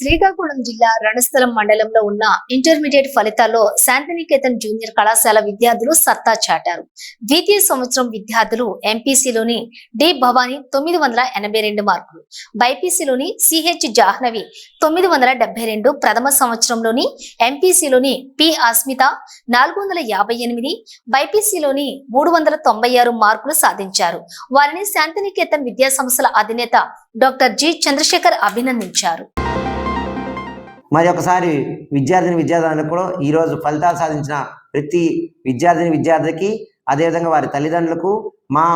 శ్రీకాకుళం జిల్లా రణస్థలం మండలంలో ఉన్న ఇంటర్మీడియట్ ఫలితాల్లో శాంతినికేతన్ జూనియర్ కళాశాల విద్యార్థులు సత్తా చాటారు. ద్వితీయ సంవత్సరం విద్యార్థులు ఎంపీసీలోని డి భవాని తొమ్మిది వందల ఎనభై రెండు మార్కులు బైపీసీలోని సిహెచ్ జాహ్నవి తొమ్మిది వందల డెబ్బై రెండు ప్రథమ సంవత్సరంలోని ఎంపీసీలోని పి అస్మిత నాలుగు వందల యాభై ఎనిమిది బైపీసీలోని మూడు వందల తొంభై ఆరు మార్కులు సాధించారు. వారిని శాంతినికేతన్ విద్యా సంస్థల అధినేత డాక్టర్ జి చంద్రశేఖర్ అభినందించారు. మరి ఒకసారి విద్యార్థిని విద్యార్థులకు కూడా ఈరోజు ఫలితాలు సాధించిన ప్రతి విద్యార్థిని విద్యార్థికి అదేవిధంగా వారి తల్లిదండ్రులకు మా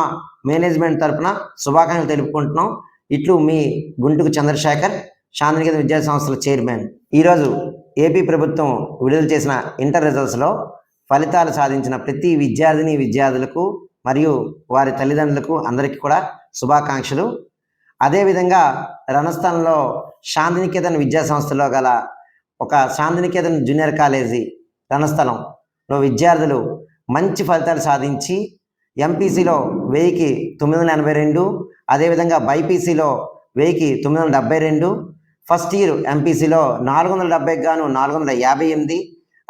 మేనేజ్మెంట్ తరపున శుభాకాంక్షలు తెలుపుకుంటున్నాం. ఇట్లు మీ గుంటుకు చంద్రశేఖర్ శాంతినికేతన విద్యా సంస్థల చైర్మన్. ఈరోజు ఏపీ ప్రభుత్వం విడుదల చేసిన ఇంటర్ రిజల్ట్స్లో ఫలితాలు సాధించిన ప్రతి విద్యార్థిని విద్యార్థులకు మరియు వారి తల్లిదండ్రులకు అందరికీ కూడా శుభాకాంక్షలు. అదేవిధంగా రణస్థలంలో శాంతినికేతన్ విద్యా సంస్థలో గల ఒక శాంతినికేతన్ జూనియర్ కాలేజీ రణస్థలంలో విద్యార్థులు మంచి ఫలితాలు సాధించి ఎంపీసీలో వెయ్యికి తొమ్మిది వందల ఎనభై రెండు అదేవిధంగా బైపీసీలో వెయ్యికి తొమ్మిది వందల డెబ్బై రెండు ఫస్ట్ ఇయర్ ఎంపీసీలో నాలుగు వందల డెబ్బైకి గాను నాలుగు వందల యాభై ఎనిమిది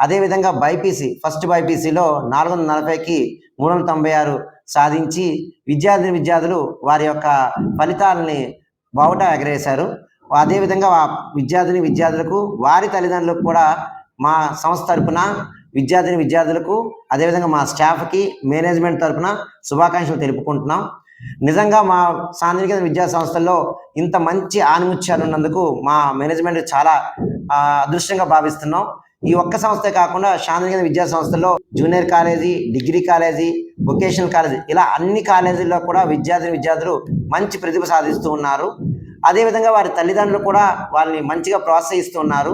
అదేవిధంగా బైపీసీ ఫస్ట్ బైపీసీలో నాలుగు వందల నలభైకి మూడు వందల తొంభై ఆరు సాధించి విద్యార్థిని విద్యార్థులు వారి యొక్క ఫలితాలని బావుట ఎగరేశారు. అదేవిధంగా ఆ విద్యార్థిని విద్యార్థులకు వారి తల్లిదండ్రులకు కూడా మా సంస్థ తరపున విద్యార్థిని విద్యార్థులకు అదేవిధంగా మా స్టాఫ్కి మేనేజ్మెంట్ తరపున శుభాకాంక్షలు తెలుపుకుంటున్నాం. నిజంగా మా సాంద్రిక విద్యా సంస్థల్లో ఇంత మంచి ఆనిముత్యాలు ఉన్నందుకు మా మేనేజ్మెంట్ చాలా అదృష్టంగా భావిస్తున్నాం. ఈ ఒక్క సంస్థే కాకుండా శాంతినికేతన విద్యా సంస్థల్లో junior college degree college vocational college ఇలా అన్ని కాలేజీల్లో కూడా విద్యార్థిని విద్యార్థులు మంచి ప్రతిభ సాధిస్తూ ఉన్నారు. అదేవిధంగా వారి తల్లిదండ్రులు కూడా వాళ్ళని మంచిగా ప్రోత్సహిస్తూ ఉన్నారు.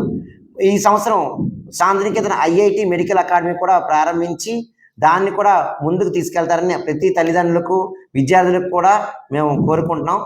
ఈ సంవత్సరం శాంతినికేతన ఐఐటి మెడికల్ అకాడమీ కూడా ప్రారంభించి దాన్ని కూడా ముందుకు తీసుకెళ్తారని ప్రతి తల్లిదండ్రులకు విద్యార్థులకు కూడా మేము కోరుకుంటున్నాం.